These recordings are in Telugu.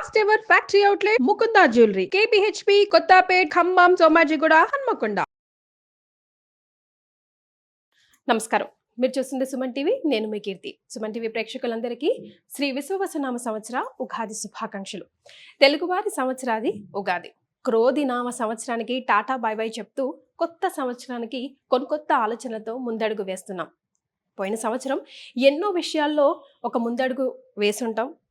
First ever factory outlet Mukunda jewellery KPHB Kothapet Khammam Somajiguda Hanamkonda నమస్కారం. మీరు చూస్తుంది సుమన్ టీవీ నేను మీ కీర్తి. సుమన్ టీవీ ప్రేక్షకులందరికీ శ్రీ విశ్వవసనామ సంవత్సర ఉగాది శుభాకాంక్షలు. తెలుగువారి సంవత్సరాది ఉగాది. క్రోధి నామ సంవత్సరానికి టాటా బై బై చెప్తూ కొత్త సంవత్సరానికి కొత్త ఆలోచనలతో ముందడుగు వేస్తున్నాం. పోయిన సంవత్సరం ఎన్నో విషయాల్లో ఒక ముందడుగు వేసుంటాం.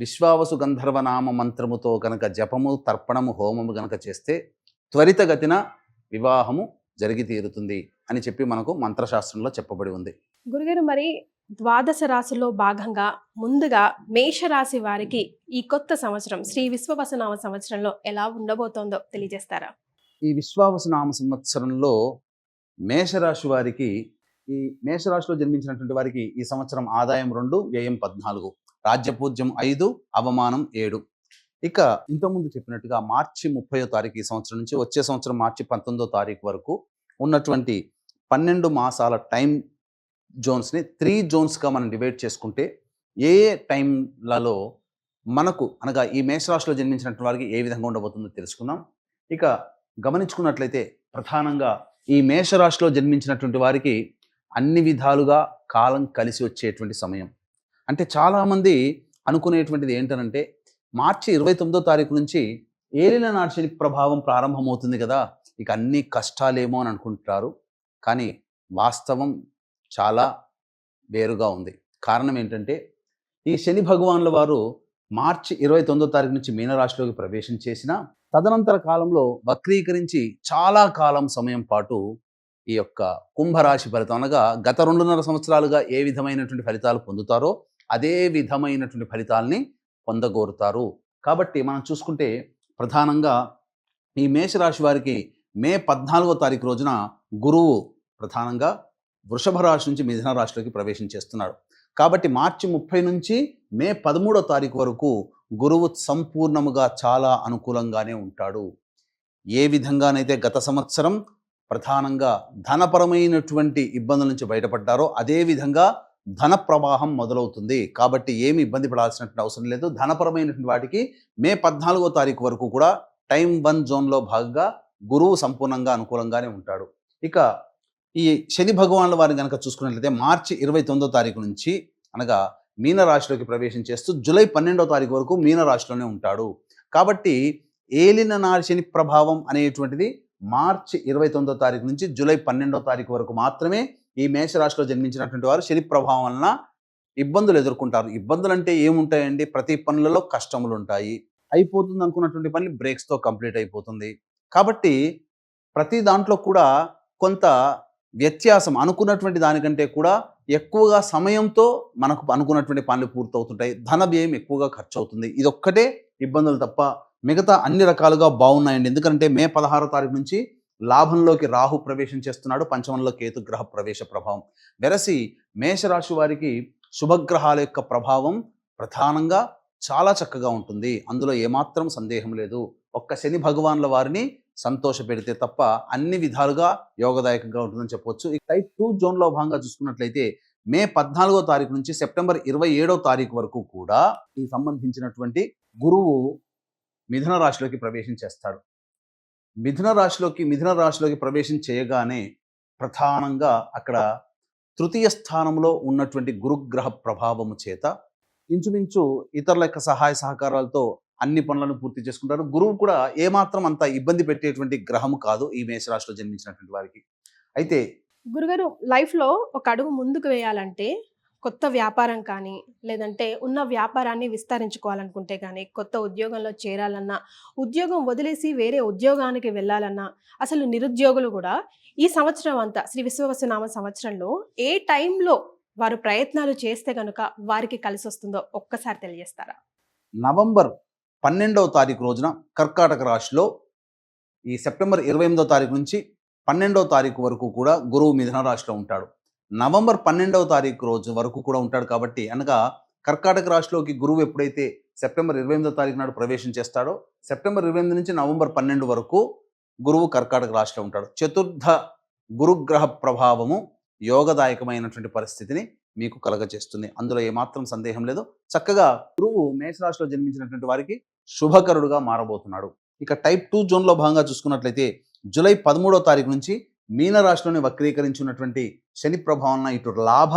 విశ్వావసు గంధర్వ నామ మంత్రముతో కనుక జపము తర్పణము హోమము గనక చేస్తే త్వరితగతిన వివాహము జరిగి తీరుతుంది అని చెప్పి మనకు మంత్రశాస్త్రంలో చెప్పబడి ఉంది. గురుగారు మరి ద్వాదశ రాశిలో భాగంగా ముందుగా మేషరాశి వారికి ఈ కొత్త సంవత్సరం శ్రీ విశ్వవసనామ సంవత్సరంలో ఎలా ఉండబోతోందో తెలియజేస్తారా? ఈ విశ్వావసు నామ సంవత్సరంలో మేషరాశి వారికి ఈ మేషరాశిలో జన్మించినటువంటి వారికి ఈ సంవత్సరం ఆదాయం రెండు వ్యయం పద్నాలుగు. రాజ్యపూజ్యం ఐదు అవమానం ఏడు. ఇక ఇంతకుముందు చెప్పినట్టుగా మార్చి ముప్పయో తారీఖు ఈ సంవత్సరం నుంచి వచ్చే సంవత్సరం మార్చి పంతొమ్మిదో తారీఖు వరకు ఉన్నటువంటి పన్నెండు మాసాల టైం జోన్స్ని త్రీ జోన్స్గా మనం డివైడ్ చేసుకుంటే ఏ ఏ టైంలలో మనకు అనగా ఈ మేషరాశిలో జన్మించినటువంటి వారికి ఏ విధంగా ఉండబోతుందో తెలుసుకుందాం. ఇక గమనించుకున్నట్లయితే ప్రధానంగా ఈ మేషరాశిలో జన్మించినటువంటి వారికి అన్ని విధాలుగా కాలం కలిసి వచ్చేటువంటి సమయం. అంటే చాలామంది అనుకునేటువంటిది ఏంటనంటే మార్చి ఇరవై తొమ్మిదో తారీఖు నుంచి ఏలిన నాటి ప్రభావం ప్రారంభమవుతుంది కదా ఇక అన్ని కష్టాలేమో అని అనుకుంటారు కానీ వాస్తవం చాలా వేరుగా ఉంది. కారణం ఏంటంటే ఈ శని భగవాన్ల వారు మార్చి ఇరవై తొమ్మిదో తారీఖు నుంచి మీనరాశిలోకి ప్రవేశం చేసిన తదనంతర కాలంలో వక్రీకరించి చాలా కాలం సమయం పాటు ఈ యొక్క కుంభరాశి ఫలితం అనగా గత రెండున్నర సంవత్సరాలుగా ఏ విధమైనటువంటి ఫలితాలు పొందుతారో అదే విధమైనటువంటి ఫలితాల్ని పొందగోరుతారు. కాబట్టి మనం చూసుకుంటే ప్రధానంగా ఈ మేషరాశి వారికి మే పద్నాలుగో తారీఖు రోజున గురువు ప్రధానంగా వృషభ రాశి నుంచి మిథున రాశిలోకి ప్రవేశం చేస్తున్నాడు. కాబట్టి మార్చి ముప్పై నుంచి మే పదమూడో తారీఖు వరకు గురువు సంపూర్ణముగా చాలా అనుకూలంగానే ఉంటాడు. ఏ విధంగానైతే గత సంవత్సరం ప్రధానంగా ధనపరమైనటువంటి ఇబ్బందుల నుంచి బయటపడ్డారో అదే విధంగా ధన ప్రవాహం మొదలవుతుంది. కాబట్టి ఏమి ఇబ్బంది పడాల్సినటువంటి అవసరం లేదు. ధనపరమైనటువంటి వాటికి మే పద్నాలుగో తారీఖు వరకు కూడా టైం వన్ జోన్లో భాగంగా గురువు సంపూర్ణంగా అనుకూలంగానే ఉంటాడు. ఇక ఈ శని భగవాన్ల వారిని కనుక చూసుకున్నట్లయితే మార్చి ఇరవై తొమ్మిదో తారీఖు నుంచి అనగా మీన రాశిలోకి ప్రవేశం చేస్తూ జూలై పన్నెండో తారీఖు వరకు మీన రాశిలోనే ఉంటాడు. కాబట్టి ఏలిన నాశని శని ప్రభావం అనేటువంటిది మార్చి ఇరవై తొమ్మిదో తారీఖు నుంచి జూలై పన్నెండో తారీఖు వరకు మాత్రమే ఈ మేషరాశిలో జన్మించినటువంటి వారు శని ప్రభావం వలన ఇబ్బందులు ఎదుర్కొంటారు. ఇబ్బందులు అంటే ఏముంటాయండి? ప్రతి పనులలో కష్టములు ఉంటాయి. అయిపోతుంది అనుకున్నటువంటి పని బ్రేక్స్తో కంప్లీట్ అయిపోతుంది. కాబట్టి ప్రతి దాంట్లో కూడా కొంత వ్యత్యాసం అనుకున్నటువంటి దానికంటే కూడా ఎక్కువగా సమయంతో మనకు అనుకున్నటువంటి పనులు పూర్తవుతుంటాయి. ధన వ్యయం ఎక్కువగా ఖర్చు అవుతుంది ఇదొక్కటే ఇబ్బందులు తప్ప మిగతా అన్ని రకాలుగా బాగున్నాయండి. ఎందుకంటే మే పదహారో తారీఖు నుంచి లాభంలోకి రాహు ప్రవేశం చేస్తున్నాడు పంచమంలో కేతు గ్రహ ప్రవేశ ప్రభావం. వెరసి మేషరాశి వారికి శుభగ్రహాల యొక్క ప్రభావం ప్రధానంగా చాలా చక్కగా ఉంటుంది. అందులో ఏమాత్రం సందేహం లేదు. ఒక్క శని భగవాన్ల వారిని సంతోష పెడితే తప్ప అన్ని విధాలుగా యోగదాయకంగా ఉంటుందని చెప్పొచ్చు. ఈ టైప్ టూ జోన్లో భాగంగా చూసుకున్నట్లయితే మే పద్నాలుగో తారీఖు నుంచి సెప్టెంబర్ ఇరవై ఏడో తారీఖు వరకు కూడా ఈ సంబంధించినటువంటి గురువు మిథున రాశిలోకి ప్రవేశం చేస్తాడు. మిథున రాశిలోకి మిథున రాశిలోకి ప్రవేశం చేయగానే ప్రధానంగా అక్కడ తృతీయ స్థానంలో ఉన్నటువంటి గురుగ్రహ ప్రభావము చేత ఇంచుమించు ఇతరుల యొక్క సహాయ సహకారాలతో అన్ని పనులను పూర్తి చేసుకుంటారు. గురువు కూడా ఏమాత్రం అంత ఇబ్బంది పెట్టేటువంటి గ్రహము కాదు ఈ మేషరాశిలో జన్మించినటువంటి వారికి. అయితే గురుగారు లైఫ్లో ఒక అడుగు ముందుకు వేయాలంటే కొత్త వ్యాపారం కానీ లేదంటే ఉన్న వ్యాపారాన్ని విస్తరించుకోవాలనుకుంటే కానీ కొత్త ఉద్యోగంలో చేరాలన్నా ఉద్యోగం వదిలేసి వేరే ఉద్యోగానికి వెళ్ళాలన్నా అసలు నిరుద్యోగులు కూడా ఈ సంవత్సరం అంతా శ్రీ విశ్వవసునామ సంవత్సరంలో ఏ టైంలో వారు ప్రయత్నాలు చేస్తే కనుక వారికి కలిసి వస్తుందో ఒక్కసారి తెలియజేస్తారా? నవంబర్ పన్నెండవ తారీఖు రోజున కర్కాటక రాశిలో ఈ సెప్టెంబర్ ఇరవై ఎనిమిదో తారీఖు నుంచి పన్నెండవ తారీఖు వరకు కూడా గురువు మిథున రాశిలో ఉంటాడు. నవంబర్ పన్నెండవ తారీఖు రోజు వరకు కూడా ఉంటాడు కాబట్టి అనగా కర్కాటక రాశిలోకి గురువు ఎప్పుడైతే సెప్టెంబర్ ఇరవై ఎనిమిదో తారీఖు నాడు ప్రవేశం చేస్తాడో సెప్టెంబర్ ఇరవై ఎనిమిది నుంచి నవంబర్ పన్నెండు వరకు గురువు కర్కాటక రాశిలో ఉంటాడు. చతుర్థ గురుగ్రహ ప్రభావము యోగదాయకమైనటువంటి పరిస్థితిని మీకు కలగజేస్తుంది. అందులో ఏమాత్రం సందేహం లేదు. చక్కగా గురువు మేషరాశిలో జన్మించినటువంటి వారికి శుభకరుడుగా మారబోతున్నాడు. ఇక టైప్ టూ జోన్లో భాగంగా చూసుకున్నట్లయితే జూలై పదమూడో తారీఖు నుంచి మీనరాశిలోని వక్రీకరించున్నటువంటి శని ప్రభావం ఇటు లాభ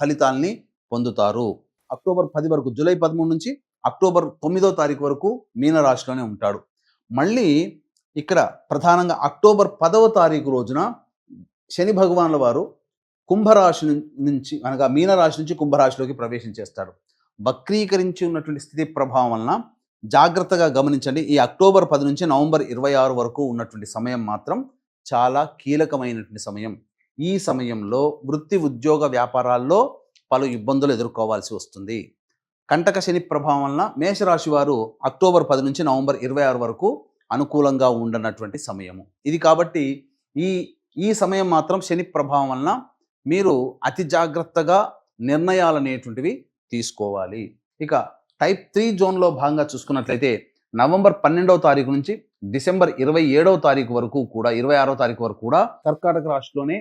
ఫలితాల్ని పొందుతారు. అక్టోబర్ పది వరకు జూలై పదమూడు నుంచి అక్టోబర్ తొమ్మిదో తారీఖు వరకు మీనరాశిలోనే ఉంటాడు. మళ్ళీ ఇక్కడ ప్రధానంగా అక్టోబర్ పదవ తారీఖు రోజున శని భగవానుల వారు కుంభరాశి నుంచి అనగా మీనరాశి నుంచి కుంభరాశిలోకి ప్రవేశించేస్తాడు వక్రీకరించి ఉన్నటువంటి స్థితి ప్రభావం వలన జాగ్రత్తగా గమనించండి. ఈ అక్టోబర్ పది నుంచి నవంబర్ ఇరవై ఆరు వరకు ఉన్నటువంటి సమయం మాత్రం చాలా కీలకమైనటువంటి సమయం. ఈ సమయంలో వృత్తి ఉద్యోగ వ్యాపారాల్లో పలు ఇబ్బందులు ఎదుర్కోవాల్సి వస్తుంది. కంటక శని ప్రభావం వలన మేషరాశి వారు అక్టోబర్ పది నుంచి నవంబర్ ఇరవై ఆరు వరకు అనుకూలంగా ఉండనటువంటి సమయము. ఇది కాబట్టి ఈ ఈ సమయం మాత్రం శని ప్రభావం వలన మీరు అతి జాగ్రత్తగా నిర్ణయాలు అనేటువంటివి తీసుకోవాలి. ఇక టైప్ త్రీ జోన్లో భాగంగా చూసుకున్నట్లయితే నవంబర్ పన్నెండవ తారీఖు నుంచి డిసెంబర్ ఇరవై ఏడవ తారీఖు వరకు కూడా ఇరవై ఆరో తారీఖు వరకు కూడా కర్కాటక రాశిలోనే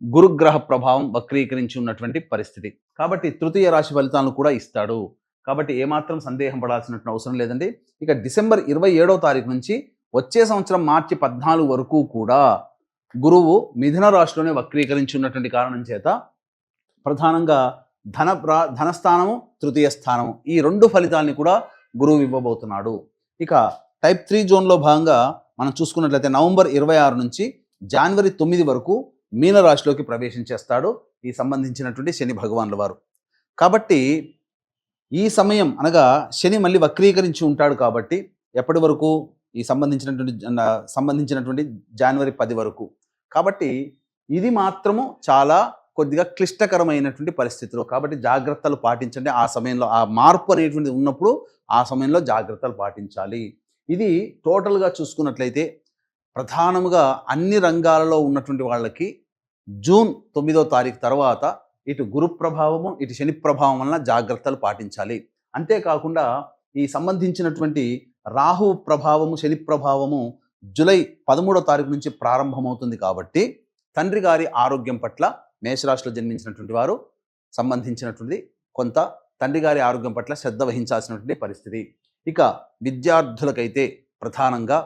గురుగ్రహ ప్రభావం వక్రీకరించి ఉన్నటువంటి పరిస్థితి. కాబట్టి తృతీయ రాశి ఫలితాలను కూడా ఇస్తాడు. కాబట్టి ఏమాత్రం సందేహం పడాల్సినటువంటి అవసరం లేదండి. ఇక డిసెంబర్ ఇరవై ఏడవ తారీఖు నుంచి వచ్చే సంవత్సరం మార్చి పద్నాలుగు వరకు కూడా గురువు మిథున రాశిలోనే వక్రీకరించి ఉన్నటువంటి కారణం చేత ప్రధానంగా ధన ధనస్థానము తృతీయ స్థానము. ఈ రెండు ఫలితాలని కూడా గురువు ఇవ్వబోతున్నాడు. ఇక టైప్ త్రీ జోన్లో భాగంగా మనం చూసుకున్నట్లయితే నవంబర్ ఇరవై ఆరు నుంచి జనవరి తొమ్మిది వరకు మీన రాశిలోకి ప్రవేశం చేస్తాడు ఈ సంబంధించినటువంటి శని భగవాన్ల వారు. కాబట్టి ఈ సమయం అనగా శని మళ్ళీ వక్రీకరించి ఉంటాడు కాబట్టి ఎప్పటి వరకు? ఈ సంబంధించినటువంటి సంబంధించినటువంటి జనవరి పది వరకు. కాబట్టి ఇది మాత్రము చాలా కొద్దిగా క్లిష్టకరమైనటువంటి పరిస్థితులు. కాబట్టి జాగ్రత్తలు పాటించండి. ఆ సమయంలో ఆ మార్పు అనేటువంటిది ఉన్నప్పుడు ఆ సమయంలో జాగ్రత్తలు పాటించాలి. ఇది టోటల్గా చూసుకున్నట్లయితే ప్రధానముగా అన్ని రంగాలలో ఉన్నటువంటి వాళ్ళకి జూన్ తొమ్మిదో తారీఖు తర్వాత ఇటు గురు ప్రభావము ఇటు శని ప్రభావం వలన జాగ్రత్తలు పాటించాలి. అంతేకాకుండా ఈ సంబంధించినటువంటి రాహు ప్రభావము శని ప్రభావము జూలై పదమూడో తారీఖు నుంచి ప్రారంభమవుతుంది కాబట్టి తండ్రి గారి ఆరోగ్యం పట్ల మేషరాశిలో జన్మించినటువంటి వారు సంబంధించినటువంటి కొంత తండ్రి గారి ఆరోగ్యం పట్ల శ్రద్ధ వహించాల్సినటువంటి పరిస్థితి. ఇక విద్యార్థులకైతే ప్రధానంగా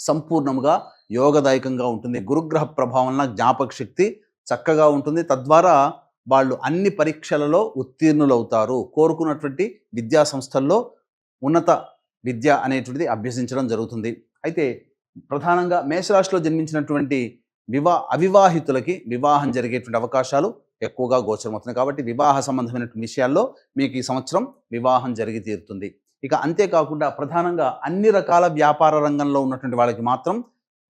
సంపూర్ణంగా యోగదాయకంగా ఉంటుంది. గురుగ్రహ ప్రభావం వలన జ్ఞాపక శక్తి చక్కగా ఉంటుంది. తద్వారా వాళ్ళు అన్ని పరీక్షలలో ఉత్తీర్ణులవుతారు. కోరుకున్నటువంటి విద్యా సంస్థల్లో ఉన్నత విద్య అనేటువంటిది అభ్యసించడం జరుగుతుంది. అయితే ప్రధానంగా మేషరాశిలో జన్మించినటువంటి వివా అవివాహితులకి వివాహం జరిగేటువంటి అవకాశాలు ఎక్కువగా గోచరమవుతున్నాయి. కాబట్టి వివాహ సంబంధమైనటువంటి విషయాల్లో మీకు ఈ సంవత్సరం వివాహం జరిగి తీరుతుంది. ఇక అంతేకాకుండా ప్రధానంగా అన్ని రకాల వ్యాపార రంగంలో ఉన్నటువంటి వాళ్ళకి మాత్రం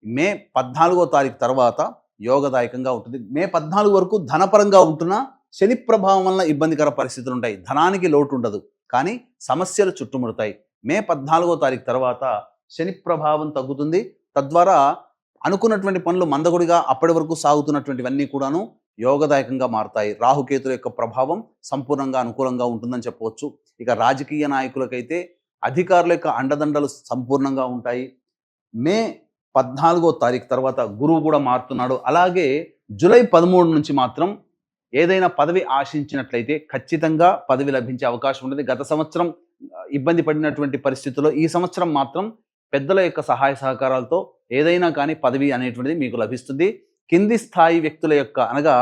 మే పద్నాలుగో తారీఖు తర్వాత యోగదాయకంగా ఉంటుంది. మే పద్నాలుగు వరకు ధనపరంగా ఉంటున్నా శని ప్రభావం వలన ఇబ్బందికర పరిస్థితులు ఉంటాయి. ధనానికి లోటు ఉండదు. కానీ సమస్యలు చుట్టుముడతాయి. మే పద్నాలుగో తారీఖు తర్వాత శని ప్రభావం తగ్గుతుంది. తద్వారా అనుకున్నటువంటి పనులు మందగుడిగా అప్పటి వరకు సాగుతున్నటువంటివన్నీ కూడాను యోగదాయకంగా మారుతాయి. రాహుకేతుల యొక్క ప్రభావం సంపూర్ణంగా అనుకూలంగా ఉంటుందని చెప్పవచ్చు. ఇక రాజకీయ నాయకులకైతే అధికారుల యొక్క అండదండలు సంపూర్ణంగా ఉంటాయి. మే పద్నాలుగో తారీఖు తర్వాత గురువు కూడా మారుతున్నాడు. అలాగే జూలై పదమూడు నుంచి మాత్రం ఏదైనా పదవి ఆశించినట్లయితే ఖచ్చితంగా పదవి లభించే అవకాశం ఉంటుంది. గత సంవత్సరం ఇబ్బంది పడినటువంటి పరిస్థితుల్లో ఈ సంవత్సరం మాత్రం పెద్దల యొక్క సహాయ సహకారాలతో ఏదైనా కానీ పదవి అనేటువంటిది మీకు లభిస్తుంది. కింది స్థాయి వ్యక్తుల యొక్క అనగా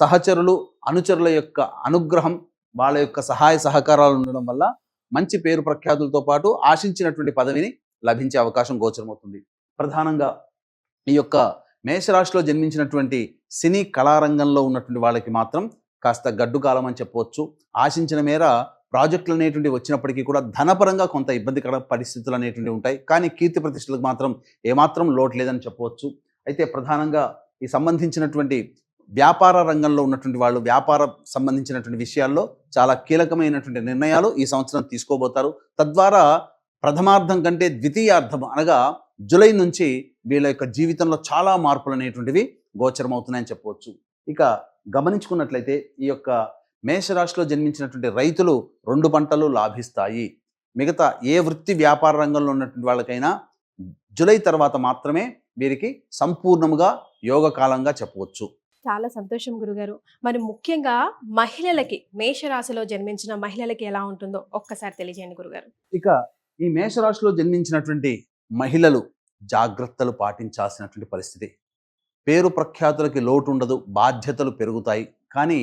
సహచరులు అనుచరుల యొక్క అనుగ్రహం వాళ్ళ యొక్క సహాయ సహకారాలు ఉండడం వల్ల మంచి పేరు ప్రఖ్యాతులతో పాటు ఆశించినటువంటి పదవిని లభించే అవకాశం గోచరమవుతుంది. ప్రధానంగా ఈ యొక్క మేషరాశిలో జన్మించినటువంటి సినీ కళారంగంలో ఉన్నటువంటి వాళ్ళకి మాత్రం కాస్త గడ్డు కాలం అని చెప్పవచ్చు. ఆశించిన మేర ప్రాజెక్టులు అనేటువంటి వచ్చినప్పటికీ కూడా ధనపరంగా కొంత ఇబ్బందికర పరిస్థితులు అనేటువంటివి ఉంటాయి. కానీ కీర్తి ప్రతిష్టలకు మాత్రం ఏమాత్రం లోటు లేదని చెప్పవచ్చు. అయితే ప్రధానంగా ఈ సంబంధించినటువంటి వ్యాపార రంగంలో ఉన్నటువంటి వాళ్ళు వ్యాపార సంబంధించినటువంటి విషయాల్లో చాలా కీలకమైనటువంటి నిర్ణయాలు ఈ సంవత్సరం తీసుకోబోతారు. తద్వారా ప్రథమార్థం కంటే ద్వితీయార్థం అనగా జూలై నుంచి వీళ్ళ యొక్క జీవితంలో చాలా మార్పులు అనేటువంటివి గోచరమవుతున్నాయని చెప్పవచ్చు. ఇక గమనించుకున్నట్లయితే ఈ యొక్క మేషరాశిలో జన్మించినటువంటి రైతులు రెండు పంటలు లాభిస్తాయి. మిగతా ఏ వృత్తి వ్యాపార రంగంలో ఉన్నటువంటి వాళ్ళకైనా జూలై తర్వాత మాత్రమే వీరికి సంపూర్ణముగా యోగకాలంగా చెప్పవచ్చు. చాలా సంతోషం గురుగారు. మరి ముఖ్యంగా మహిళలకి మేషరాశిలో జన్మించిన మహిళలకి ఎలా ఉంటుందో ఒక్కసారి తెలియజేయండి గురుగారు. ఇక ఈ మేషరాశిలో జన్మించినటువంటి మహిళలు జాగ్రత్తలు పాటించాల్సినటువంటి పరిస్థితి. పేరు ప్రఖ్యాతులకి లోటు ఉండదు బాధ్యతలు పెరుగుతాయి. కానీ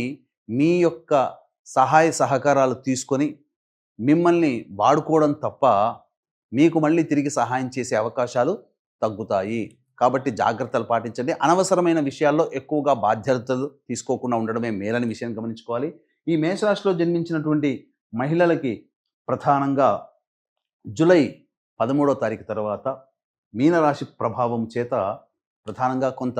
మీ యొక్క సహాయ సహకారాలు తీసుకొని మిమ్మల్ని వాడుకోవడం తప్ప మీకు మళ్ళీ తిరిగి సహాయం చేసే అవకాశాలు తగ్గుతాయి. కాబట్టి జాగ్రత్తలు పాటించండి. అనవసరమైన విషయాల్లో ఎక్కువగా బాధ్యతలు తీసుకోకుండా ఉండడమే మేలని విషయాన్ని గమనించుకోవాలి. ఈ మేషరాశిలో జన్మించినటువంటి మహిళలకి ప్రధానంగా జూలై పదమూడో తారీఖు తర్వాత మీనరాశి ప్రభావం చేత ప్రధానంగా కొంత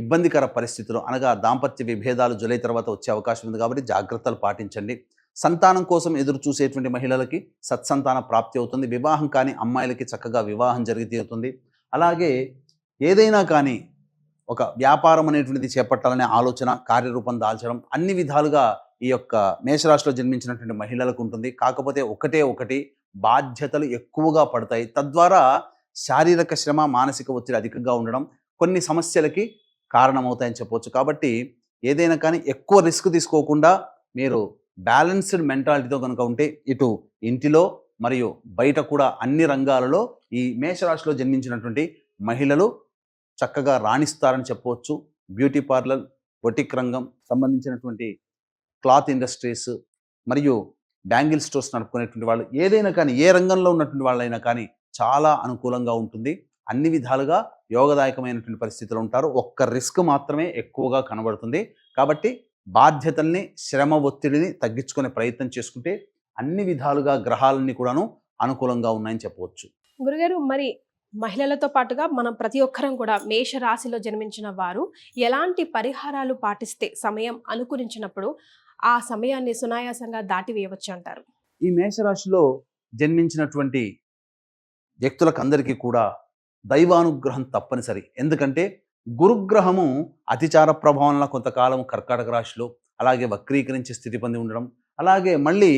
ఇబ్బందికర పరిస్థితులు అనగా దాంపత్య విభేదాలు జులై తర్వాత వచ్చే అవకాశం ఉంది కాబట్టి జాగ్రత్తలు పాటించండి. సంతానం కోసం ఎదురు చూసేటువంటి మహిళలకి సత్సంతాన ప్రాప్తి అవుతుంది. వివాహం కాని అమ్మాయిలకి చక్కగా వివాహం జరిగి తీరుతుంది అలాగే ఏదైనా కానీ ఒక వ్యాపారం అనేటువంటిది చేపట్టాలనే ఆలోచన కార్యరూపం దాల్చడం అన్ని విధాలుగా ఈ యొక్క మేషరాశిలో జన్మించినటువంటి మహిళలకు ఉంటుంది. కాకపోతే ఒకటే ఒకటి బాధ్యతలు ఎక్కువగా పడతాయి. తద్వారా శారీరక శ్రమ మానసిక ఒత్తిడి అధికంగా ఉండడం కొన్ని సమస్యలకి కారణమవుతాయని చెప్పవచ్చు కాబట్టి ఏదైనా కానీ ఎక్కువ రిస్క్ తీసుకోకుండా మీరు బ్యాలెన్స్డ్ మెంటాలిటీతో కనుక ఉంటే ఇటు ఇంటిలో మరియు బయట కూడా అన్ని రంగాలలో ఈ మేషరాశిలో జన్మించినటువంటి మహిళలు చక్కగా రాణిస్తారని చెప్పవచ్చు బ్యూటీ పార్లర్ బొటిక్ రంగం సంబంధించినటువంటి క్లాత్ ఇండస్ట్రీస్ మరియు బ్యాంగిల్ స్టోర్స్ నడుపుకునేటువంటి వాళ్ళు ఏదైనా కానీ ఏ రంగంలో ఉన్నటువంటి వాళ్ళైనా కానీ చాలా అనుకూలంగా ఉంటుంది. అన్ని విధాలుగా యోగదాయకమైనటువంటి పరిస్థితులు ఉంటారు. ఒక్క రిస్క్ మాత్రమే ఎక్కువగా కనబడుతుంది. కాబట్టి బాధ్యతల్ని శ్రమ ఒత్తిడిని తగ్గించుకునే ప్రయత్నం చేసుకుంటే అన్ని విధాలుగా గ్రహాలన్నీ కూడాను అనుకూలంగా ఉన్నాయని చెప్పవచ్చు. గురుగారు మరి మహిళలతో పాటుగా మనం ప్రతి ఒక్కరం కూడా మేష రాశిలో జన్మించిన వారు ఎలాంటి పరిహారాలు పాటిస్తే సమయం అనుకూలించినప్పుడు ఆ సమయాన్ని సునాయాసంగా దాటివేయవచ్చు అంటారు? ఈ మేషరాశిలో జన్మించినటువంటి వ్యక్తులకు అందరికీ కూడా దైవానుగ్రహం తప్పనిసరి. ఎందుకంటే గురుగ్రహము అతిచార ప్రభావంలో కొంతకాలం కర్కాటక రాశిలో అలాగే వక్రీకరించి స్థితి పొంది ఉండడం అలాగే మళ్ళీ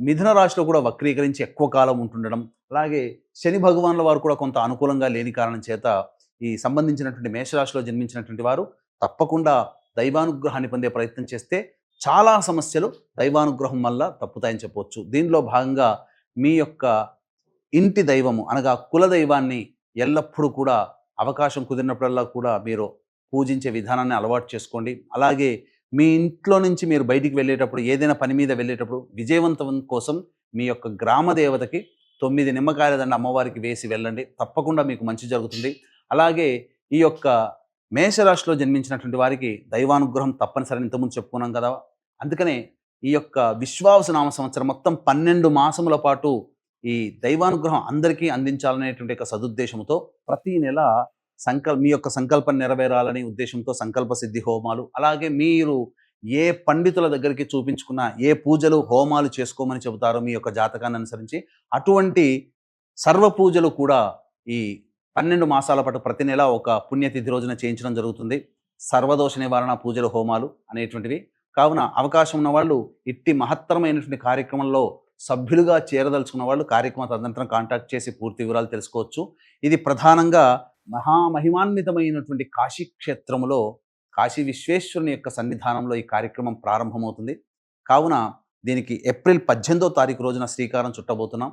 మిథున రాశిలో కూడా వక్రీకరించి ఎక్కువ కాలం ఉంటుండడం అలాగే శని భగవాన్ల వారు కూడా కొంత అనుకూలంగా లేని కారణం చేత ఈ సంబంధించినటువంటి మేషరాశిలో జన్మించినటువంటి వారు తప్పకుండా దైవానుగ్రహాన్ని పొందే ప్రయత్నం చేస్తే చాలా సమస్యలు దైవానుగ్రహం వల్ల తప్పుతాయని చెప్పవచ్చు. దీనిలో భాగంగా మీ యొక్క ఇంటి దైవము అనగా కుల దైవాన్ని ఎల్లప్పుడూ కూడా అవకాశం కుదిరినప్పుడల్లా కూడా మీరు పూజించే విధానాన్ని అలవాటు చేసుకోండి. అలాగే మీ ఇంట్లో నుంచి మీరు బయటికి వెళ్ళేటప్పుడు ఏదైనా పని మీద వెళ్ళేటప్పుడు విజయవంతం కోసం మీ యొక్క గ్రామ దేవతకి తొమ్మిది నిమ్మకాయల దండ అమ్మవారికి వేసి వెళ్ళండి. తప్పకుండా మీకు మంచి జరుగుతుంది. అలాగే ఈ యొక్క మేషరాశిలో జన్మించినటువంటి వారికి దైవానుగ్రహం తప్పనిసరి ఇంతకుముందు చెప్పుకున్నాం కదా! అందుకనే ఈ యొక్క విశ్వాస నామ సంవత్సరం మొత్తం పన్నెండు మాసముల పాటు ఈ దైవానుగ్రహం అందరికీ అందించాలనేటువంటి ఒక సదుద్దేశంతో ప్రతి నెల సంకల్ మీ యొక్క సంకల్పం నెరవేరాలని ఉద్దేశంతో సంకల్ప సిద్ధి హోమాలు అలాగే మీరు ఏ పండితుల దగ్గరికి చూపించుకున్న ఏ పూజలు హోమాలు చేసుకోమని చెబుతారో మీ యొక్క జాతకాన్ని అనుసరించి అటువంటి సర్వ పూజలు కూడా ఈ పన్నెండు మాసాల పాటు ప్రతి నెల ఒక పుణ్యతిథి రోజున చేయించడం జరుగుతుంది. సర్వదోష నివారణ పూజలు హోమాలు అనేటువంటివి. కావున అవకాశం ఉన్న వాళ్ళు ఇట్టి మహత్తరమైనటువంటి కార్యక్రమంలో సభ్యులుగా చేరదలుచుకున్న వాళ్ళు కార్యక్రమ తదనంతరం కాంటాక్ట్ చేసి పూర్తి వివరాలు తెలుసుకోవచ్చు. ఇది ప్రధానంగా మహామహిమాన్వితమైనటువంటి కాశీ క్షేత్రంలో కాశీ విశ్వేశ్వరుని యొక్క సన్నిధానంలో ఈ కార్యక్రమం ప్రారంభమవుతుంది. కావున దీనికి ఏప్రిల్ పద్దెనిమిదో తారీఖు రోజున శ్రీకారం చుట్టబోతున్నాం.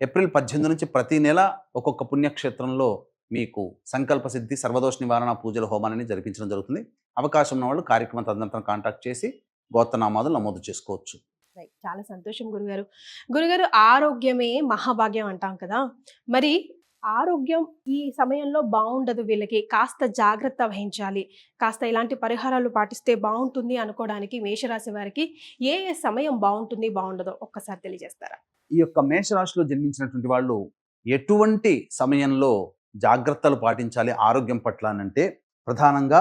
ఏప్రిల్ పద్దెనిమిది నుంచి ప్రతి నెల ఒక్కొక్క పుణ్యక్షేత్రంలో మీకు సంకల్ప సిద్ధి సర్వదోష నివారణ పూజల హోమాన్ని జరిపించడం జరుగుతుంది. అవకాశం ఉన్న వాళ్ళు కార్యక్రమం తదనంతరం కాంటాక్ట్ చేసి గోత్రనామాదులు నమోదు చేసుకోవచ్చు. రైట్. చాలా సంతోషం గురుగారు. గురుగారు ఆరోగ్యమే మహాభాగ్యం అంటాం కదా! మరి ఆరోగ్యం ఈ సమయంలో బాగుండదు వీళ్ళకి. కాస్త జాగ్రత్త వహించాలి. కాస్త ఇలాంటి పరిహారాలు పాటిస్తే బాగుంటుంది అనుకోవడానికి మేషరాశి వారికి ఏ ఏ సమయం బాగుంటుంది బాగుండదో ఒక్కసారి తెలియజేస్తారా? ఈ యొక్క మేషరాశిలో జన్మించినటువంటి వాళ్ళు ఎటువంటి సమయంలో జాగ్రత్తలు పాటించాలి ఆరోగ్యం పట్ల అంటే ప్రధానంగా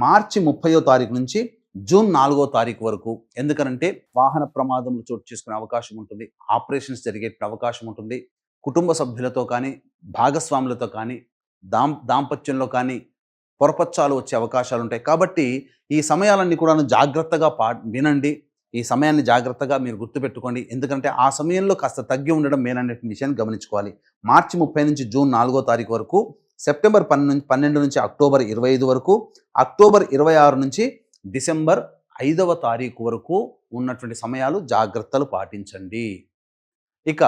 మార్చి ముప్పయో తారీఖు నుంచి జూన్ నాలుగో తారీఖు వరకు. ఎందుకనంటే వాహన ప్రమాదములు చోటు చేసుకునే అవకాశం ఉంటుంది. ఆపరేషన్స్ జరిగే అవకాశం ఉంటుంది. కుటుంబ సభ్యులతో కానీ భాగస్వాములతో కానీ దాం దాంపత్యంలో కానీ పొరపచ్చాలు వచ్చే అవకాశాలు ఉంటాయి. కాబట్టి ఈ సమయాలన్నీ కూడా జాగ్రత్తగా పా వినండి. ఈ సమయాన్ని జాగ్రత్తగా మీరు గుర్తుపెట్టుకోండి. ఎందుకంటే ఆ సమయంలో కాస్త తగ్గి ఉండడం మేననే విషయాన్ని గమనించుకోవాలి. మార్చి ముప్పై నుంచి జూన్ నాలుగో తారీఖు వరకు సెప్టెంబర్ పన్నెండు పన్నెండు నుంచి అక్టోబర్ ఇరవై ఐదు వరకు అక్టోబర్ ఇరవై ఆరు నుంచి డిసెంబర్ ఐదవ తారీఖు వరకు ఉన్నటువంటి సమయాలు జాగ్రత్తలు పాటించండి. ఇక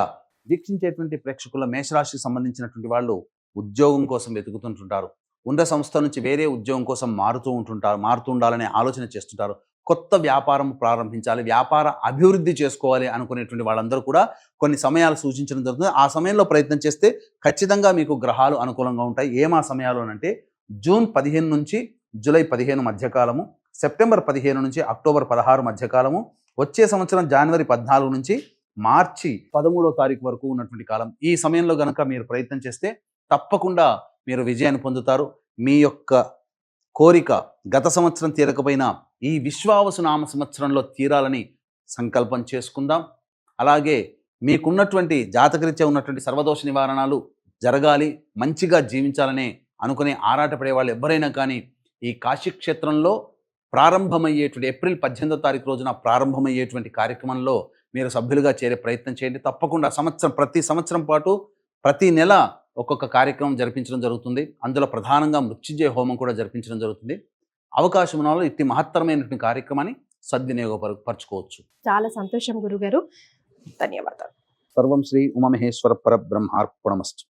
వీక్షించేటువంటి ప్రేక్షకుల మేషరాశికి సంబంధించినటువంటి వాళ్ళు ఉద్యోగం కోసం వెతుకుతుంటుంటారు. ఉన్న సంస్థ నుంచి వేరే ఉద్యోగం కోసం మారుతూ ఉంటుంటారు మారుతూ ఉండాలనే ఆలోచన చేస్తుంటారు. కొత్త వ్యాపారం ప్రారంభించాలి వ్యాపార అభివృద్ధి చేసుకోవాలి అనుకునేటువంటి వాళ్ళందరూ కూడా కొన్ని సమయాలు సూచించడం జరుగుతుంది. ఆ సమయంలో ప్రయత్నం చేస్తే ఖచ్చితంగా మీకు గ్రహాలు అనుకూలంగా ఉంటాయి. ఏమా సమయాలు అంటే జూన్ పదిహేను నుంచి జూలై పదిహేను మధ్యకాలము సెప్టెంబర్ పదిహేను నుంచి అక్టోబర్ పదహారు మధ్యకాలము వచ్చే సంవత్సరం జనవరి పద్నాలుగు నుంచి మార్చి పదమూడో తారీఖు వరకు ఉన్నటువంటి కాలం. ఈ సమయంలో కనుక మీరు ప్రయత్నం చేస్తే తప్పకుండా మీరు విజయాన్ని పొందుతారు. మీ యొక్క కోరిక గత సంవత్సరం తీరకపోయినా ఈ విశ్వావసు నామ సంవత్సరంలో తీరాలని సంకల్పం చేసుకుందాం. అలాగే మీకున్నటువంటి జాతకరీత్యా ఉన్నటువంటి సర్వదోష నివారణలు జరగాలి మంచిగా జీవించాలనే అనుకునే ఆరాటపడే వాళ్ళు ఎవరైనా కానీ ఈ కాశీ క్షేత్రంలో ప్రారంభమయ్యేటువంటి ఏప్రిల్ పద్దెనిమిదో తారీఖు రోజున ప్రారంభమయ్యేటువంటి కార్యక్రమంలో మీరు సభ్యులుగా చేరే ప్రయత్నం చేయండి. తప్పకుండా సంవత్సరం ప్రతి సంవత్సరం పాటు ప్రతి నెల ఒక్కొక్క కార్యక్రమం జరిపించడం జరుగుతుంది. అందులో ప్రధానంగా మృత్యుంజయ హోమం కూడా జరిపించడం జరుగుతుంది. అవకాశం ఉన్న వాళ్ళు ఇట్టి మహత్తరమైనటువంటి కార్యక్రమాన్ని సద్వినియోగపరచుకోవచ్చు. చాలా సంతోషం గురుగారు. ధన్యవాదాలు. సర్వం శ్రీ ఉమమహేశ్వర పరబ్రహ్మార్పణమస్తు.